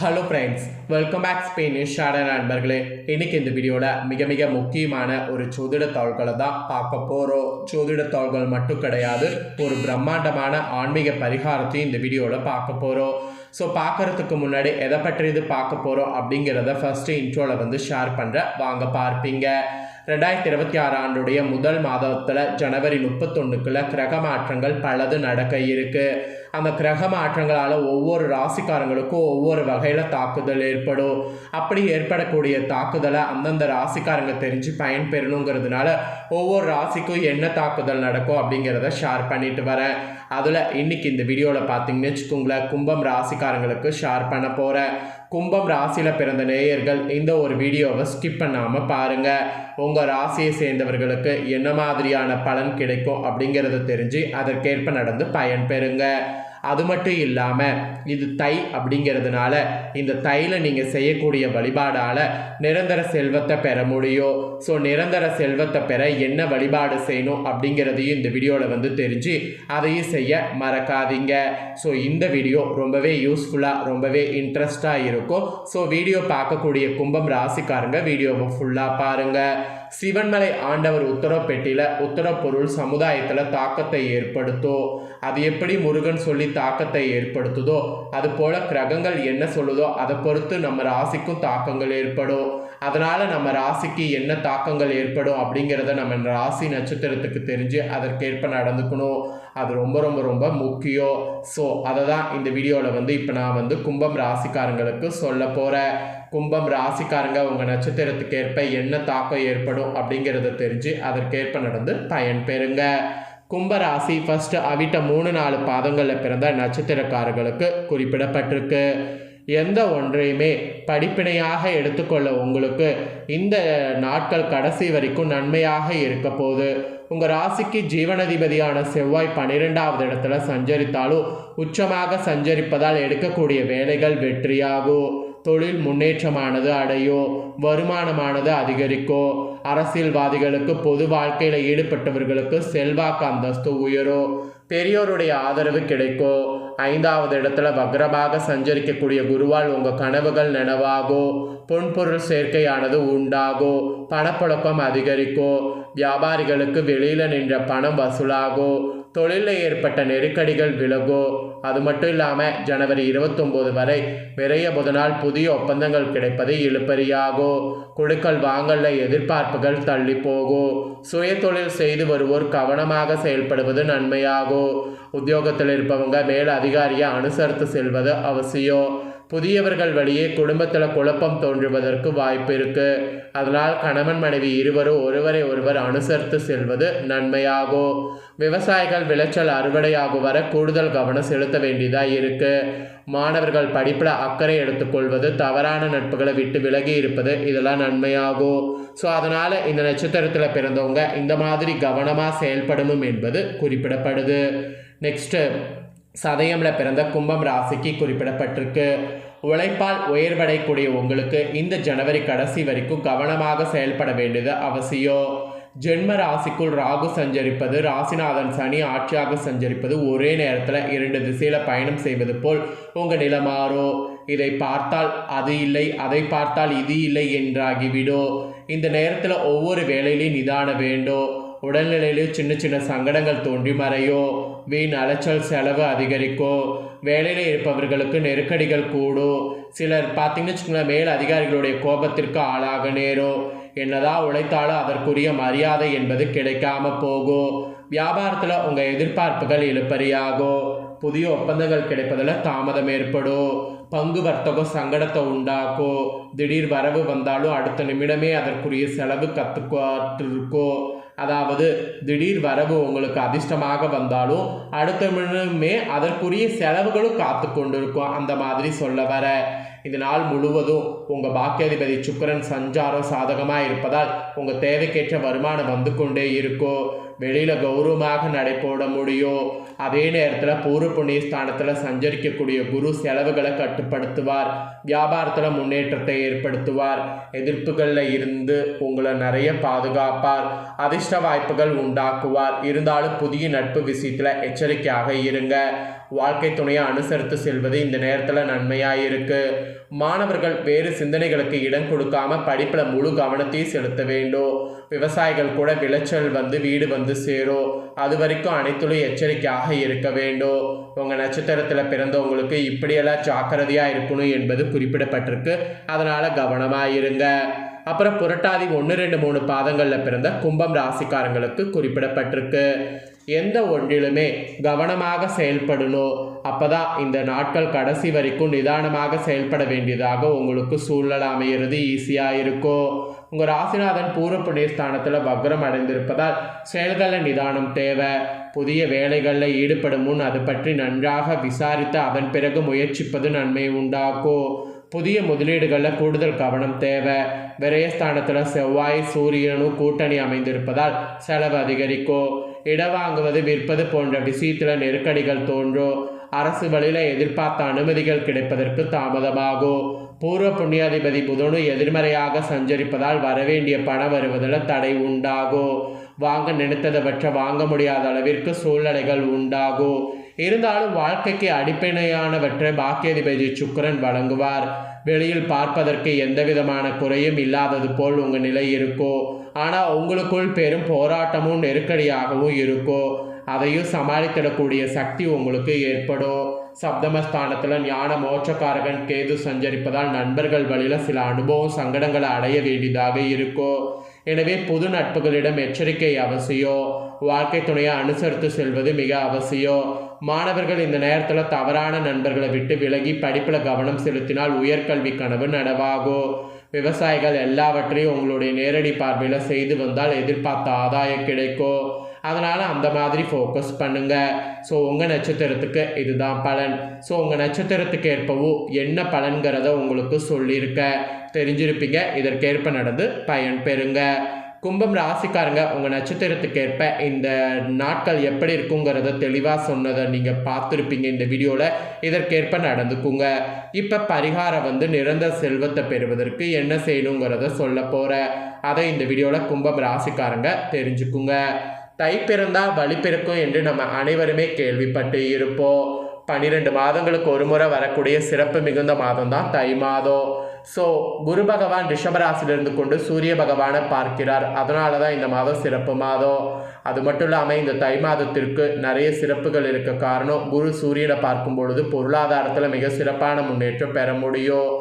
Hello friends welcome back Spanish ஷாட நண்பர்களே. இன்னைக்கு இந்த வீடியோவில் மிக மிக முக்கியமான ஒரு சோதிட தாள்களை தான் பார்க்க போகிறோம் சோதிட தாள்கள் மட்டும் கிடையாது ஒரு பிரம்மாண்டமான ஆன்மீக பரிகாரத்தையும் இந்த வீடியோவில் பார்க்க போகிறோம் ஸோ பார்க்கறதுக்கு முன்னாடி எதை பற்றி இது பார்க்க போகிறோம் அப்படிங்கிறத ஃபஸ்ட்டு இன்ட்ரோவில் வந்து ஷேர் பண்ணுறேன் வாங்க பார்ப்பீங்க. ரெண்டாயிரத்தி இருபத்தி ஆறு ஆண்டுடைய முதல் மாதத்தில் ஜனவரி முப்பத்தொன்றுக்குள்ள கிரக மாற்றங்கள் பலது நடக்க இருக்கு. அந்த கிரக மாற்றங்களால் ஒவ்வொரு ராசிக்காரங்களுக்கும் ஒவ்வொரு வகையில் தாக்குதல் ஏற்படும். அப்படி ஏற்படக்கூடிய தாக்குதலை அந்தந்த ராசிக்காரங்க தெரிஞ்சு பயன்பெறணுங்கிறதுனால ஒவ்வொரு ராசிக்கும் என்ன தாக்குதல் நடக்கும் அப்படிங்கிறத ஷேர் பண்ணிட்டு வரேன். அதில் இன்னைக்கு இந்த வீடியோவில் பார்த்தீங்கன்னு வச்சுக்கோங்களேன் கும்பம் ராசிக்காரங்களுக்கு ஷேர் பண்ண போகிறேன் கும்பம் ராசியில் பிறந்த நேயர்கள் இந்த ஒரு வீடியோவை ஸ்கிப் பண்ணாமல் பாருங்கள் உங்கள் ராசியை சேர்ந்தவர்களுக்கு என்ன மாதிரியான பலன் கிடைக்கும் அப்படிங்கிறத தெரிஞ்சு அதற்கேற்ப நடந்து பயன்பெறுங்க அது மட்டும் இல்லாமல் இது தை அப்படிங்கிறதுனால இந்த தையில் நீங்கள் செய்யக்கூடிய வழிபாடால் நிரந்தர செல்வத்தை பெற முடியும். ஸோ நிரந்தர செல்வத்தை பெற என்ன வழிபாடு செய்யணும் அப்படிங்கிறதையும் இந்த வீடியோவில் வந்து தெரிஞ்சு அதையும் செய்ய மறக்காதீங்க. ஸோ இந்த வீடியோ ரொம்பவே யூஸ்ஃபுல்லாக ரொம்பவே இன்ட்ரெஸ்டாக இருக்கும். ஸோ வீடியோ பார்க்கக்கூடிய கும்பம் ராசிக்காரங்க வீடியோவை ஃபுல்லாக பாருங்கள் சிவன்மலை ஆண்டவர் உத்தரப்பெட்டியில் உத்தரப் பொருள் சமுதாயத்தில் தாக்கத்தை ஏற்படுத்தும். அது எப்படி முருகன் சொல்லி தாக்கத்தை ஏற்படுத்துதோ அது போல கிரகங்கள் என்ன சொல்லுதோ அதை பொறுத்து நம்ம ராசிக்கும் தாக்கங்கள் ஏற்படும். அதனால் நம்ம ராசிக்கு என்ன தாக்கங்கள் ஏற்படும் அப்படிங்கிறத நம்ம ராசி நட்சத்திரத்துக்கு தெரிஞ்சு அதற்கேற்ப நடந்துக்கணும். அது ரொம்ப ரொம்ப ரொம்ப முக்கியம். ஸோ அதை தான் இந்த வீடியோவில் வந்து இப்போ நான் வந்து கும்பம் ராசிக்காரங்களுக்கு சொல்ல போகிறேன் கும்பம் ராசிக்காரங்க உங்கள் நட்சத்திரத்துக்கு ஏற்ப என்ன தாக்கம் ஏற்படும் அப்படிங்கிறத தெரிஞ்சு அதற்கேற்ப நடந்து பயன்பெறுங்க. கும்பராசி ஃபஸ்ட்டு அவிட்ட மூணு நாலு பாதங்களில் பிறந்த நட்சத்திரக்காரர்களுக்கு குறிப்பிடப்பட்டிருக்கு. எந்த ஒன்றையுமே படிப்பினையாக எடுத்துக்கொள்ள உங்களுக்கு இந்த நாட்கள் கடைசி வரைக்கும் நன்மையாக இருக்க போகுது. உங்கள் ராசிக்கு ஜீவனதிபதியான செவ்வாய் பன்னிரெண்டாவது இடத்துல சஞ்சரித்தாலும் உச்சமாக சஞ்சரிப்பதால் எடுக்கக்கூடிய வேலைகள் வெற்றியாகும். தொழில் முன்னேற்றமானது அடையோ வருமானமானது அதிகரிக்கோ அரசியல்வாதிகளுக்கு பொது வாழ்க்கையில் ஈடுபட்டவர்களுக்கு செல்வாக்கு அந்தஸ்து உயரும் பெரியோருடைய ஆதரவு கிடைக்கும் ஐந்தாவது இடத்துல வக்ரமாக சஞ்சரிக்கக்கூடிய குருவால் உங்கள் கனவுகள் நனவாகோ பொன்பொருள் சேர்க்கையானது உண்டாகும் பணப்புழக்கம் அதிகரிக்கோ வியாபாரிகளுக்கு வெளியில் நின்ற பணம் வசூலாகும் தொழிலில் ஏற்பட்ட நெருக்கடிகள் விலகும் அது மட்டும் இல்லாமல் ஜனவரி இருபத்தொம்போது வரை விரைய புதனால் புதிய ஒப்பந்தங்கள் கிடைப்பது இழுப்பறியாகும் குழுக்கள் வாங்கல்ல எதிர்பார்ப்புகள் தள்ளி போகும் சுய தொழில் செய்து வருவோர் கவனமாக செயல்படுவது நன்மையாகும் உத்தியோகத்தில் இருப்பவங்க மேல் அதிகாரியை அனுசரித்து செல்வது அவசியம் புதியவர்கள் வழியே குடும்பத்தில் குழப்பம் தோன்றுவதற்கு வாய்ப்பு இருக்கு அதனால் கணவன் மனைவி இருவரும் ஒருவரை ஒருவர் அனுசரித்து செல்வது நன்மையாகும் விவசாயிகள் விளைச்சல் அறுவடையாகும் வர கூடுதல் கவனம் செலுத்த வேண்டியதாக இருக்கு. மாணவர்கள் படிப்பில் அக்கறை எடுத்துக்கொள்வது தவறான நட்புகளை விட்டு விலகி இருப்பது இதெல்லாம் நன்மையாகும் ஸோ அதனால் இந்த நட்சத்திரத்தில் பிறந்தவங்க இந்த மாதிரி கவனமாக செயல்படணும் என்பது குறிப்பிடப்படுது. நெக்ஸ்ட்டு சதயம்ல பிறந்த கும்பம் ராசிக்கு குறிப்பிடப்பட்டிருக்கு. உழைப்பால் உயர்வடையக்கூடிய உங்களுக்கு இந்த ஜனவரி கடைசி வரைக்கும் கவனமாக செயல்பட வேண்டியது அவசியம். ஜென்ம ராசிக்குள் ராகு சஞ்சரிப்பது ராசிநாதன் சனி ஆட்சியாக சஞ்சரிப்பது ஒரே நேரத்தில் இரண்டு திசையில் பயணம் செய்வது போல் உங்கள் நிலை மாறும். இதை பார்த்தால் அது இல்லை அதை பார்த்தால் இது இல்லை என்றாகிவிடும். இந்த நேரத்தில் ஒவ்வொரு வேலையிலையும் நிதான வேண்டும். உடல்நிலையிலும் சின்ன சின்ன சங்கடங்கள் தோன்றி மறையோ வீண் அலைச்சல் செலவு அதிகரிக்கும் வேலையில் இருப்பவர்களுக்கு நெருக்கடிகள் கூடும் சிலர் பார்த்தீங்கன்னு வச்சுக்கோங்களேன் மேல் அதிகாரிகளுடைய கோபத்திற்கு ஆளாக நேரும் என்னதான் உழைத்தாலும் அதற்குரிய மரியாதை என்பது கிடைக்காம போகும் வியாபாரத்தில் உங்கள் எதிர்பார்ப்புகள் இழுப்பறியாகும் புதிய ஒப்பந்தங்கள் கிடைப்பதில் தாமதம் ஏற்படும் பங்கு வர்த்தகம் சங்கடத்தை உண்டாக்கும் திடீர் வரவு வந்தாலும் அடுத்த நிமிடமே அதற்குரிய செலவு கற்றுக்கும் அதாவது திடீர் வரவு உங்களுக்கு அதிர்ஷ்டமாக வந்தாலும் அடுத்த மினுமே அதற்குரிய செலவுகளும் காத்து கொண்டிருக்கும் அந்த மாதிரி சொல்ல வர. இந்த நாள் முழுவதும் உங்கள் பாக்கியாதிபதி சுக்கரன் சஞ்சாரம் சாதகமாக இருப்பதால் உங்கள் தேவைக்கேற்ற வருமானம் வந்து கொண்டே இருக்கும் வெளியில் கௌரவமாக நடைபோட முடியும். அதே நேரத்தில் பூர்வ புண்ணிய ஸ்தானத்தில் சஞ்சரிக்கக்கூடிய குரு செலவுகளை கட்டுப்படுத்துவார். வியாபாரத்தில் முன்னேற்றத்தை ஏற்படுத்துவார். எதிர்ப்புகளில் இருந்து உங்களை நிறைய பாதுகாப்பார். அதிர்ஷ்ட வாய்ப்புகள் உண்டாக்குவார். இருந்தாலும் புதிய நட்பு விஷயத்தில் எச்சரிக்கையாக இருங்க. வாழ்க்கை துணையை அனுசரித்து செல்வது இந்த நேரத்தில் நன்மையாக இருக்குது மாணவர்கள் வேறு சிந்தனைகளுக்கு இடம் கொடுக்காம படிப்பில் முழு கவனத்தையும் செலுத்த வேண்டும் விவசாயிகள் கூட விளைச்சல் வந்து வீடு வந்து சேரும் அது வரைக்கும் அனைத்துலையும் எச்சரிக்கையாக இருக்க வேண்டும் உங்கள் நட்சத்திரத்தில் பிறந்தவங்களுக்கு இப்படியெல்லாம் ஜாக்கிரதையாக இருக்கணும் என்பது குறிப்பிடப்பட்டிருக்கு. அதனால் கவனமாக இருங்க. அப்புறம் புரட்டாதி ஒன்று ரெண்டு மூணு பாதங்களில் பிறந்த கும்பம் ராசிக்காரங்களுக்கு குறிப்பிடப்பட்டிருக்கு. எந்த ஒன்றிலுமே கவனமாக செயல்படணும். அப்போதான் இந்த நாட்கள் கடைசி வரைக்கும் நிதானமாக செயல்பட வேண்டியதாக உங்களுக்கு சூழ்நிலை அமையிறது ஈஸியாக இருக்கும். உங்கள் ராசிநாதன் பூர்வ புண்ணியஸ்தானத்தில் வக்ரம் அடைந்திருப்பதால் செயல்களில் நிதானம் தேவை. புதிய வேலைகளில் ஈடுபடும் முன் அது பற்றி நன்றாக விசாரித்து அதன் பிறகு முயற்சிப்பது நன்மை உண்டாக்கும். புதிய முதலீடுகளில் கூடுதல் கவனம் தேவை. விரயஸ்தானத்தில் செவ்வாய் சூரியனும் கூட்டணி அமைந்திருப்பதால் செலவு அதிகரிக்கும். இடம் வாங்குவது விற்பது போன்ற விஷயத்தில் நெருக்கடிகள் தோன்றும் அரசு வழியில் எதிர்பார்த்த அனுமதிகள் கிடைப்பதற்கு தாமதமாகும் பூர்வ புண்ணியாதிபதி புதனு எதிர்மறையாக சஞ்சரிப்பதால் வரவேண்டிய பணம் வருவதில் தடை உண்டாகும் வாங்க நினைத்ததவற்றை வாங்க முடியாத அளவிற்கு சூழ்நிலைகள் உண்டாகும் இருந்தாலும் வாழ்க்கைக்கு அடிப்படையானவற்றை பாக்கியாதிபதி சுக்கரன் வழங்குவார். வெளியில் பார்ப்பதற்கு எந்த விதமான குறையும் இல்லாதது போல் உங்கள் நிலை இருக்கும் ஆனால் உங்களுக்குள் பெரும் போராட்டமும் நெருக்கடியாகவும் இருக்கும் அதையும் சமாளித்திடக்கூடிய சக்தி உங்களுக்கு ஏற்படும். சப்தமஸ்தானத்தில் ஞான மோட்சக்காரகன் கேது சஞ்சரிப்பதால் நண்பர்கள் வழியில் சில அனுபவம் சங்கடங்களை அடைய வேண்டியதாக இருக்கும் எனவே புது நட்புகளிடம் எச்சரிக்கை அவசியம் வாழ்க்கை துணையை அனுசரித்து செல்வது மிக அவசியம் மாணவர்கள் இந்த நேரத்தில் தவறான நண்பர்களை விட்டு விலகி படிப்பில் கவனம் செலுத்தினால் உயர்கல்வி கனவு நனவாகும் விவசாயிகள் எல்லாவற்றையும் உங்களுடைய நேரடி பார்வையில் செய்து வந்தால் எதிர்பார்த்த ஆதாயம் கிடைக்கும். அதனால் அந்த மாதிரி ஃபோக்கஸ் பண்ணுங்கள் ஸோ உங்கள் நட்சத்திரத்துக்கு இதுதான் பலன். ஸோ உங்கள் நட்சத்திரத்துக்கு ஏற்பவும் என்ன பலன்கிறத உங்களுக்கு சொல்லியிருக்க. தெரிஞ்சிருப்பீங்க. இதற்கேற்ப நடந்து பயன் பெறுங்க. கும்பம் ராசிக்காரங்க உங்கள் நட்சத்திரத்துக்கு ஏற்ப இந்த நாட்கள் எப்படி இருக்குங்கிறத தெளிவாக சொன்னதை நீங்கள் பார்த்துருப்பீங்க இந்த வீடியோவில் இதற்கேற்ப நடந்துக்குங்க. இப்போ பரிகாரம் வந்து நிரந்தர செல்வத்தை பெறுவதற்கு என்ன செய்யணுங்கிறத சொல்ல போகிறேன் அதை இந்த வீடியோவில் கும்பம் ராசிக்காரங்க தெரிஞ்சுக்குங்க. தை பிறந்தால் வழி பிறக்கும் என்று நம்ம அனைவருமே கேள்விப்பட்டு இருப்போம். பன்னிரெண்டு மாதங்களுக்கு ஒரு முறை வரக்கூடிய சிறப்பு மிகுந்த மாதம் தான் தை மாதம். ஸோ குரு பகவான் ரிஷபராசிலிருந்து கொண்டு சூரிய பகவானை பார்க்கிறார். அதனால தான் இந்த மாதம் சிறப்பு மாதம். அது மட்டும் இல்லாமல் இந்த தை மாதத்திற்கு நிறைய சிறப்புகள் இருக்க காரணம் குரு சூரியனை பார்க்கும் பொழுது பொருளாதாரத்தில் மிக சிறப்பான முன்னேற்றம் பெற முடியும்.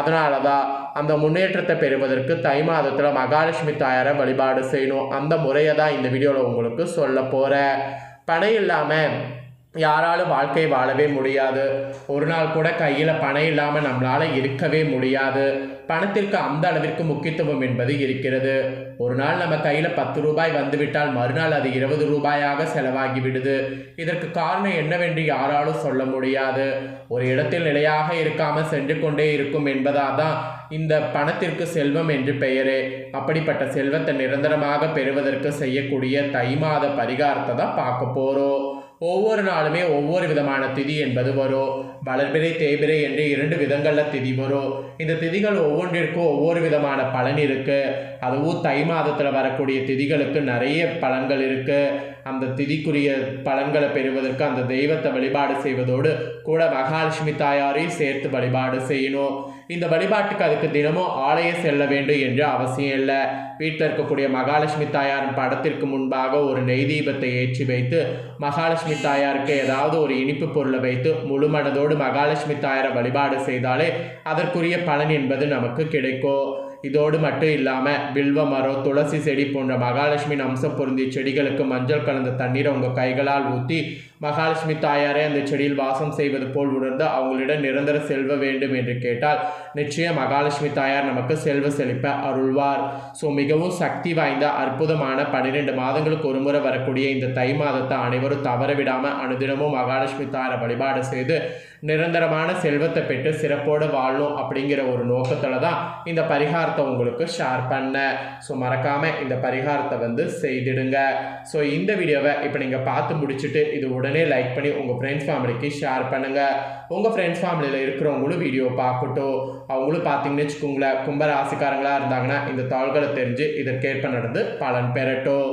அதனால தான் அந்த முன்னேற்றத்தை பெறுவதற்கு தை மாதத்தில் மகாலட்சுமி தாயாரை வழிபாடு செய்யணும். அந்த முறையை தான் இந்த வீடியோவில் உங்களுக்கு சொல்ல போகிறேன் பணம் இல்லாமல் யாராலும் வாழ்க்கை வாழவே முடியாது. ஒரு நாள் கூட கையில் பணம் இல்லாமல் நம்மளால் இருக்கவே முடியாது. பணத்திற்கு அந்த அளவிற்கு முக்கியத்துவம் என்பது இருக்கிறது. ஒரு நாள் நம்ம கையில் பத்து ரூபாய் வந்துவிட்டால் மறுநாள் அது இருபது ரூபாயாக செலவாகி விடுது. இதற்கு காரணம் என்னவென்று யாராலும் சொல்ல முடியாது. ஒரு இடத்தில் நிலையாக இருக்காமல் சென்று கொண்டே இருக்கும் என்பதால் தான் இந்த பணத்திற்கு செல்வம் என்று பெயரே. அப்படிப்பட்ட செல்வத்தை நிரந்தரமாக பெறுவதற்கு செய்யக்கூடிய தை மாத பரிகாரத்தை தான் பார்க்க போகிறோம் ஒவ்வொரு நாளுமே ஒவ்வொரு விதமான திதி என்பது வரும் வளர்பிறை தேய்பிறை என்று இரண்டு விதங்களில் திதி வரும் இந்த திதிகள் ஒவ்வொன்றிற்கும் ஒவ்வொரு விதமான பலன் இருக்குது அதுவும் தை மாதத்தில் வரக்கூடிய திதிகளுக்கு நிறைய பலன்கள் இருக்குது அந்த திதிக்குரிய பலன்களை பெறுவதற்கு அந்த தெய்வத்தை வழிபாடு செய்வதோடு கூட மகாலட்சுமி தாயாரையும் சேர்த்து வழிபாடு செய்யணும். இந்த வழிபாட்டுக்கு அதுக்கு தினமும் ஆலயம் செல்ல வேண்டும் என்று அவசியம் இல்லை. வீட்டில் இருக்கக்கூடிய மகாலட்சுமி தாயார் படத்திற்கு முன்பாக ஒரு நெய் தீபத்தை ஏற்றி வைத்து மகாலட்சுமி தாயாருக்கு ஏதாவது ஒரு இனிப்பு பொருளை வைத்து முழு மனதோடு மகாலட்சுமி தாயாரை வழிபாடு செய்தாலே அதற்குரிய பலன் என்பது நமக்கு கிடைக்கும். இதோடு மட்டும் இல்லாமல் வில்வ மரம் துளசி செடி போன்ற மகாலட்சுமியின் அம்சம் பொருந்திய செடிகளுக்கு மஞ்சள் கலந்த தண்ணீரை உங்கள் கைகளால் ஊற்றி மகாலட்சுமி தாயாரே அந்த செடியில் வாசம் செய்வது போல் உணர்ந்து அவங்களிடம் நிரந்தர செல்வ வேண்டும் என்று கேட்டால் நிச்சயம் மகாலட்சுமி தாயார் நமக்கு செல்வ செழிப்ப அருள்வார். ஸோ மிகவும் சக்தி வாய்ந்த அற்புதமான பன்னிரெண்டு மாதங்களுக்கு ஒரு முறை வரக்கூடிய இந்த தை மாதத்தை அனைவரும் தவற விடாமல் அனுதினமும் மகாலட்சுமி தாயாரை வழிபாடு செய்து நிரந்தரமான செல்வத்தை பெற்று சிறப்போடு வாழணும் அப்படிங்கிற ஒரு நோக்கத்தில் தான் இந்த பரிகாரத்தை உங்களுக்கு ஷேர் பண்ணேன் ஸோ மறக்காமல் இந்த பரிகாரத்தை வந்து செய்திடுங்க. ஸோ இந்த வீடியோவை இப்போ நீங்கள் பார்த்து முடிச்சுட்டு இது உடனே லைக் பண்ணி உங்கள் ஃப்ரெண்ட்ஸ் ஃபேமிலிக்கு ஷேர் பண்ணுங்கள் உங்கள் ஃப்ரெண்ட்ஸ் ஃபேமிலியில் இருக்கிறவங்களும் வீடியோ பார்க்கட்டும். அவங்களும் பார்த்தீங்கன்னு வச்சுக்கோங்களேன் கும்ப ராசிக்காரங்களாக இருந்தாங்கன்னா இந்த தாள்களை தெரிஞ்சு இதற்கேற்ப நடந்து பலன் பெறட்டும்.